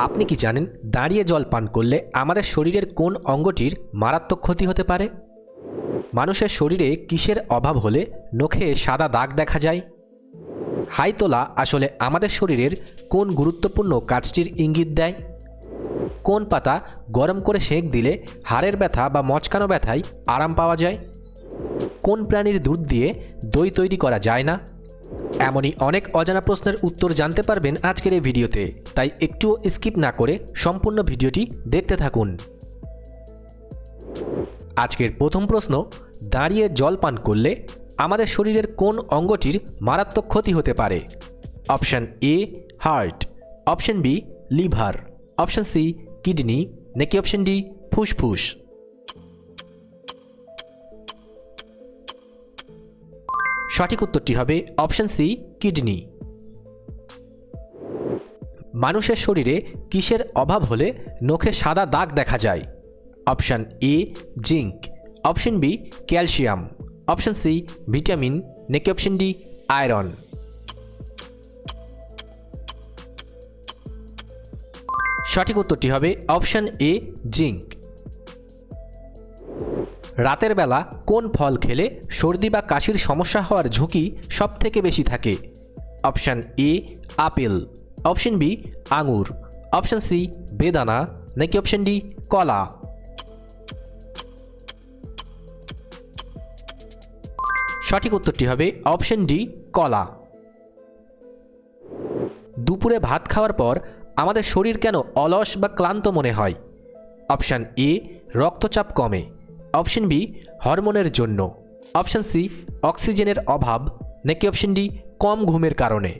আপনি কি জানেন দাঁড়িয়ে জল পান করলে আমাদের শরীরের কোন অঙ্গটির মারাত্মক ক্ষতি হতে পারে? মানুষের শরীরে কিসের অভাব হলে নখে সাদা দাগ দেখা যায়? হাই তোলা আসলে আমাদের শরীরের কোন গুরুত্বপূর্ণ কাজটির ইঙ্গিত দেয়? কোন পাতা গরম করে সেঁক দিলে হাড়ের ব্যথা বা মচকানো ব্যথায় আরাম পাওয়া যায়? কোন প্রাণীর দুধ দিয়ে দই তৈরি করা যায় না? এমনই অনেক অজানা প্রশ্নের উত্তর জানতে পারবেন আজকের এই ভিডিওতে। তাই একটুও স্কিপ না করে সম্পূর্ণ ভিডিওটি দেখতে থাকুন। আজকের প্রথম প্রশ্ন, দাঁড়িয়ে জল পান করলে আমাদের শরীরের কোন অঙ্গটির মারাত্মক ক্ষতি হতে পারে? Option A, heart. Option B, liver. Option C, kidney. নাকি অপশান ডি, ফুসফুস? সঠিক উত্তরটি হবে অপশান সি, কিডনি। মানুষের শরীরে কিসের অভাব হলে নখে সাদা দাগ দেখা যায়? Option A, zinc. Option B, calcium. Option C, vitamin. নাকি অপশন ডি, আয়রন। সঠিক উত্তরটি হবে অপশান এ, জিঙ্ক। রাতের বেলা কোন ফল খেলে সর্দি বা কাশির সমস্যা হওয়ার ঝুঁকি সব থেকে বেশি থাকে? Option A, apple. Option B, আঙুর। অপশান সি, বেদানা। নাকি অপশান ডি, কলা? সঠিক উত্তরটি হবে অপশন ডি, কলা। দুপুরে ভাত খাওয়ার পর আমাদের শরীর কেন অলস বা ক্লান্ত মনে হয়? অপশান এ, রক্তচাপ কমে। অপশন বি, হরমোনের জন্য। অপশান সি, অক্সিজেনের অভাব। নাকি অপশন ডি, কম ঘুমের কারণে।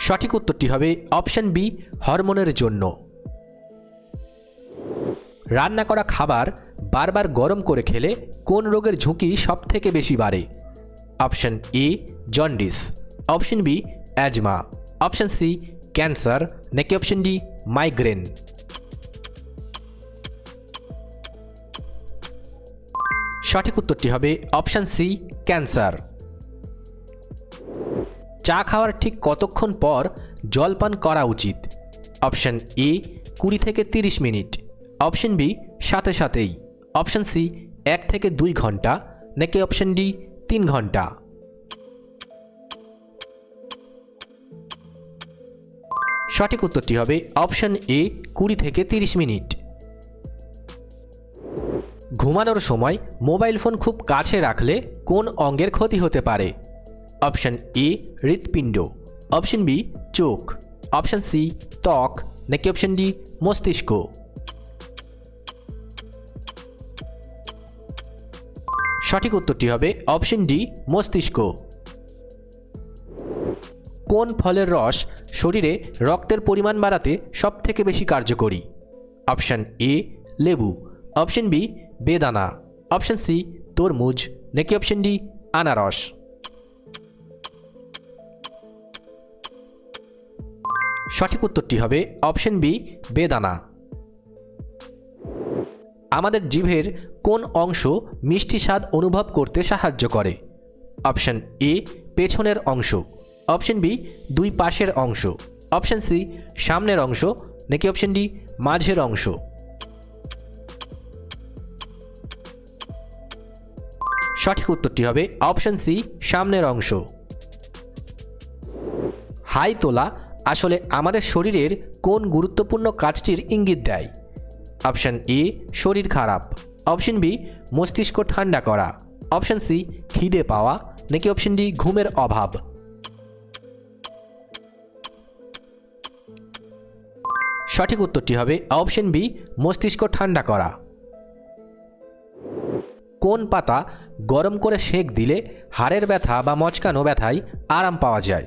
সঠিক উত্তরটি হবে অপশান বি, হরমোনের জন্য। রান্না করা খাবার বারবার গরম করে খেলে কোন রোগের ঝুঁকি সব থেকে বেশি বাড়ে? Option A, jaundice. Option B, asthma. Option C, cancer. নাকি অপশন ডি মাইগ্রেন। সঠিক উত্তরটি হবে অপশান সি, ক্যান্সার। চা খাওয়ার ঠিক কতক্ষণ পর জল পান করা উচিত? অপশান এ, কুড়ি থেকে তিরিশ মিনিট। অপশন বি, সাথে সাথেই। অপশন সি, এক থেকে দুই ঘণ্টা। নাকি অপশন ডি, তিন ঘণ্টা? সঠিক উত্তরটি হবে অপশন এ, কুড়ি থেকে তিরিশ মিনিট। ঘুমানোর সময় মোবাইল ফোন খুব কাছে রাখলে কোন অঙ্গের ক্ষতি হতে পারে? অপশন এ, হৃৎপিণ্ড। অপশন বি, চোখ। অপশন সি, ত্বক। নাকি অপশন ডি, মস্তিষ্ক। সঠিক উত্তরটি হবে অপশন ডি, মস্তিষ্ক। কোন ফলের রস শরীরে রক্তের পরিমাণ বাড়াতে সবথেকে বেশি কার্যকরী? অপশন এ, লেবু। অপশন বি, বেদানা। অপশন সি, তরমুজ। নাকি অপশন ডি, আনারস? সঠিক উত্তরটি হবে অপশন বি, বেদানা। আমাদের জিভের কোন অংশ মিষ্টি স্বাদ অনুভব করতে সাহায্য করে? অপশন এ, পেছনের অংশ। অপশন বি, দুই পাশের অংশ। অপশন সি, সামনের অংশ, নাকি অপশন ডি, মাঝের অংশ? সঠিক উত্তরটি হবে অপশন সি, সামনের অংশ। হাই তোলা আসলে আমাদের শরীরের কোন গুরুত্বপূর্ণ কাজটির ইঙ্গিত দেয়? অপশন এ, শরীর খারাপ। অপশন বি, মস্তিষ্ক ঠান্ডা করা। অপশন সি, খিদে পাওয়া। নাকি অপশন ডি, ঘুমের অভাব? সঠিক উত্তরটি হবে অপশন বি, মস্তিষ্ক ঠান্ডা করা। কোন পাতা গরম করে সেঁক দিলে হাড়ের ব্যথা বা মচকানো ব্যথায় আরাম পাওয়া যায়?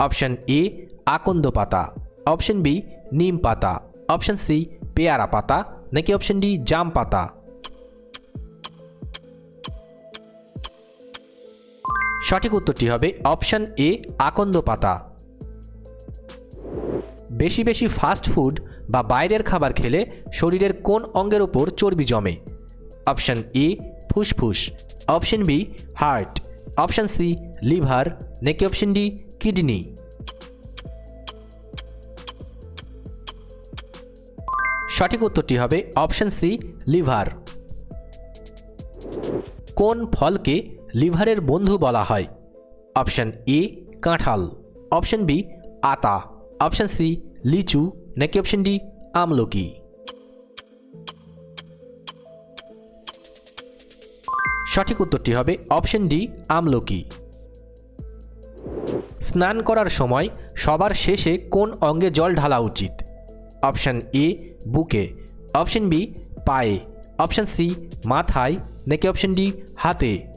অপশন এ, আকন্দ পাতা। অপশন বি, নিম পাতা। অপশন সি, পেয়ারা পাতা। নাকি অপশন ডি, জাম পাতা। সঠিক উত্তরটি হবে অপশন এ, আকন্দ পাতা। বেশি বেশি ফাস্ট ফুড বা বাইরের খাবার খেলে শরীরের কোন অঙ্গের ওপর চর্বি জমে? অপশন এ ফুসফুস। Option B heart option C liver নাকি অপশন ডি কিডনি সঠিক উত্তরটি হবে অপশন সি লিভার কোন ফলকে লিভারের বন্ধু বলা হয়? অপশন এ কাঁঠাল। অপশন বি আতা। অপশন সি লিচু নাকি অপশন ডি আমলকি সঠিক উত্তরটি হবে অপশন ডি আমলকি স্নান করার সময় সবার শেষে কোন অঙ্গে জল ঢালা উচিত? অপশন এ বুকে। অপশন বি পায়ে। অপশন সি মাথায়। নাকি অপশন ডি হাতে।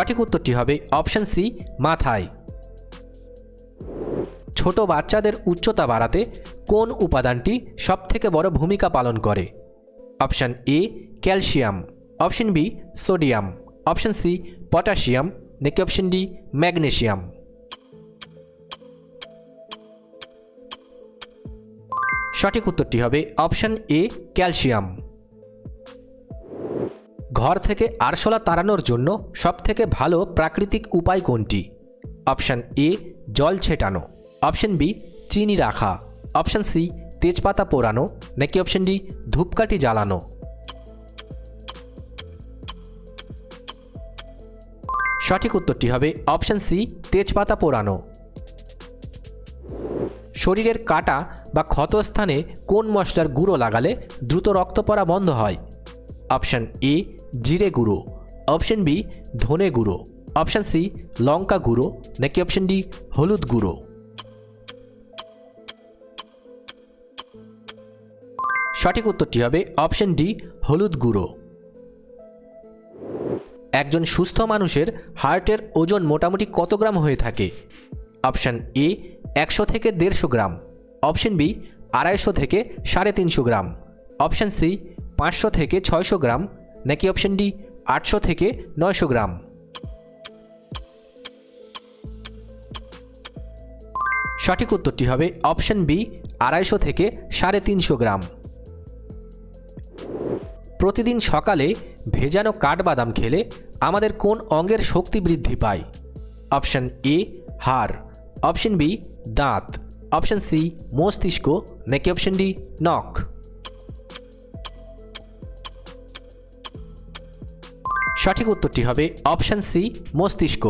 সঠিক উত্তরটি হবে অপশন সি, মাথায়। ছোট বাচ্চাদের উচ্চতা বাড়াতে কোন উপাদানটি সবথেকে বড় ভূমিকা পালন করে? Option A, calcium. Option B, sodium. Option C, potassium. নাকি অপশন ডি, ম্যাগনেশিয়াম। সঠিক উত্তরটি হবে অপশন এ, ক্যালসিয়াম। ঘর থেকে আরশোলা তাড়ানোর জন্য সবথেকে ভালো প্রাকৃতিক উপায় কোনটি? অপশান এ, জল ছেটানো। অপশান বি, চিনি রাখা। অপশান সি, তেজপাতা পোড়ানো। নাকি অপশান ডি, ধূপকাঠি জ্বালানো। সঠিক উত্তরটি হবে অপশান সি, তেজপাতা পোড়ানো। শরীরের কাটা বা ক্ষতস্থানে কোন মশলার গুঁড়ো লাগালে দ্রুত রক্ত পড়া বন্ধ হয়? অপশান এ জিরে গুঁড়ো। অপশন বি ধনে গুঁড়ো। অপশন সি লঙ্কা গুঁড়ো। নাকি অপশন ডি হলুদ গুঁড়ো। সঠিক উত্তরটি হবে অপশন ডি হলুদ গুঁড়ো। একজন সুস্থ মানুষের হার্টের ওজন মোটামুটি কত গ্রাম হয়ে থাকে? অপশন এ একশো থেকে দেড়শো গ্রাম। অপশন বি আড়াইশো থেকে সাড়ে তিনশো গ্রাম। অপশন সি পাঁচশো থেকে ছয়শো গ্রাম। নাকি অপশন ডি আটশো থেকে নয়শো গ্রাম? সঠিক উত্তরটি হবে অপশন বি আড়াইশো থেকে সাড়ে তিনশো গ্রাম। প্রতিদিন সকালে ভেজানো কাঠবাদাম খেলে আমাদের কোন অঙ্গের শক্তি বৃদ্ধি পায়? অপশন এ হাড়। অপশন বি দাঁত। অপশন সি মস্তিষ্ক। নাকি অপশন ডি নখ? সঠিক উত্তরটি হবে অপশন সি, মস্তিষ্ক।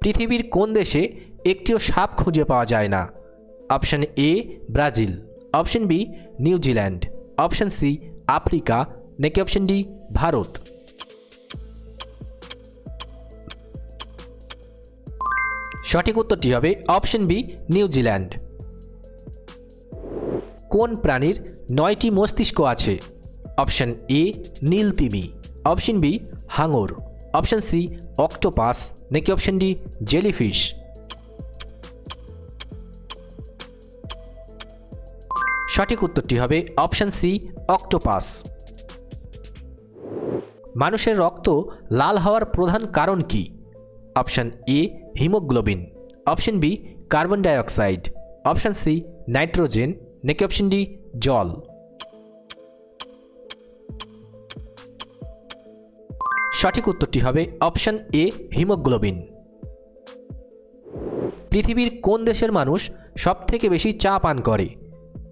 পৃথিবীর কোন দেশে একটিও সাপ খুঁজে পাওয়া যায় না? Option A, Brazil. Option B, New Zealand. Option C, Africa. নাকি অপশন ডি, ভারত। সঠিক উত্তরটি হবে অপশন বি, নিউজিল্যান্ড। কোন প্রাণীর নয়টি মস্তিষ্ক আছে? অপশন এ নীল তিমি option B, হাঙর। Option C, octopus. নাকি অপশন ডি, জেলিফিশ? সঠিক উত্তরটি হবে অপশন সি, অক্টোপাস। মানুষের রক্ত লাল হওয়ার প্রধান কারণ কি? Option A, haemoglobin. Option B, carbon dioxide. Option C, nitrogen. নাকি অপশন ডি, জল? সঠিক উত্তরটি হবে অপশন এ, হিমোগ্লোবিন। পৃথিবীর কোন দেশের মানুষ সবথেকে বেশি চা পান করে?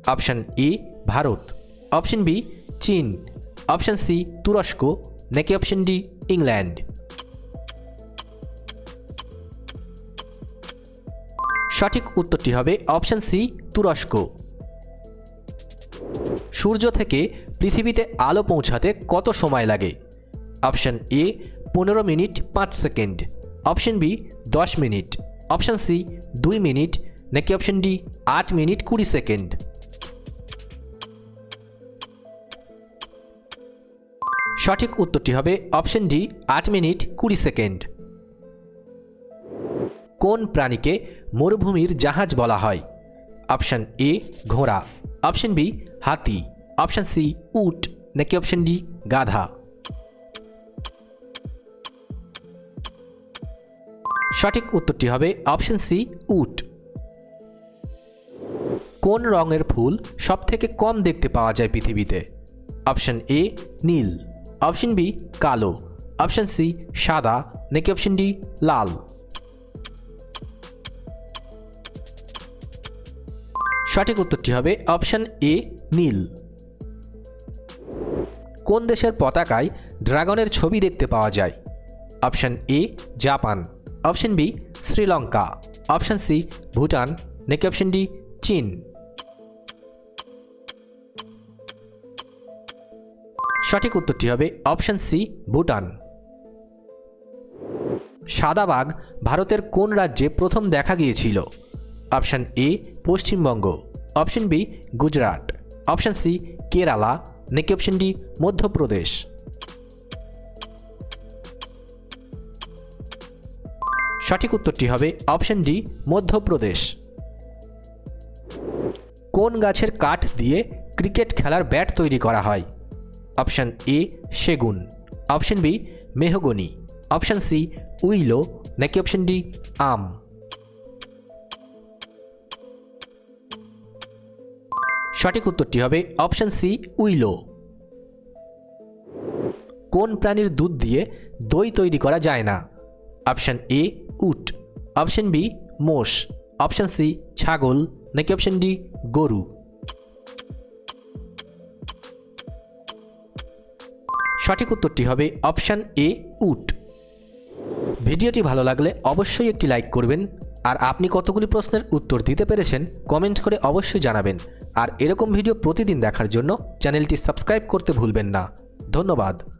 Option A, Bharat. Option B, চীন। অপশন সি, তুরস্ক। নাকি অপশন ডি, ইংল্যান্ড? সঠিক উত্তরটি হবে অপশন সি, তুরস্ক। সূর্য থেকে পৃথিবীতে আলো পৌঁছাতে কত সময় লাগে? অপশন এ পনেরো মিনিট পাঁচ সেকেন্ড। অপশন বি দশ মিনিট। অপশন সি দুই মিনিট। নাকি অপশন ডি আট মিনিট কুড়ি সেকেন্ড। সঠিক উত্তরটি হবে অপশন ডি আট মিনিট কুড়ি সেকেন্ড। কোন প্রাণীকে মরুভূমির জাহাজ বলা হয়? অপশন এ ঘোড়া। অপশন বি হাতি। অপশন সি উট। নাকি অপশন ডি গাধা। সঠিক উত্তরটি হবে অপশন সি, উট। কোন রঙের ফুল সবথেকে কম দেখতে পাওয়া যায় পৃথিবীতে? অপশন এ, নীল। অপশন বি, কালো। অপশন সি, সাদা। নাকি অপশন ডি, লাল? সঠিক উত্তরটি হবে অপশন এ, নীল। কোন দেশের পতাকায় ড্রাগনের ছবি দেখতে পাওয়া যায়? Option A, Japan. Option B, Sri Lanka. Option C, Bhutan. নাকি অপশন ডি, চীন। সঠিক উত্তরটি হবে অপশন সি, ভুটান। সাদা বাঘ ভারতের কোন রাজ্যে প্রথম দেখা গিয়েছিল? Option A, Paschimbanga. Option B, Gujarat. Option C, Kerala. নাকি অপশন ডি, মধ্যপ্রদেশ। সঠিক উত্তরটি হবে অপশন ডি, মধ্যপ্রদেশ। কোন গাছের কাঠ দিয়ে ক্রিকেট খেলার ব্যাট তৈরি করা হয়? অপশান এ, সেগুন। Option B, mahogany. Option C, willow. নাকি অপশন ডি, আম। সঠিক উত্তরটি হবে অপশন সি, উইলো। কোন প্রাণীর দুধ দিয়ে দই তৈরি করা যায় না? অপশন এ উট। অপশন বি মোষ। অপশন সি ছাগল। নাকি অপশন ডি গরু। সঠিক উত্তরটি হবে অপশন এ উট। ভিডিওটি ভালো লাগলে অবশ্যই একটি লাইক করবেন। আর আপনি কতগুলি প্রশ্নের উত্তর দিতে পেরেছেন কমেন্ট করে অবশ্যই জানাবেন। আর এরকম ভিডিও প্রতিদিন দেখার জন্য চ্যানেলটি সাবস্ক্রাইব করতে ভুলবেন না। ধন্যবাদ।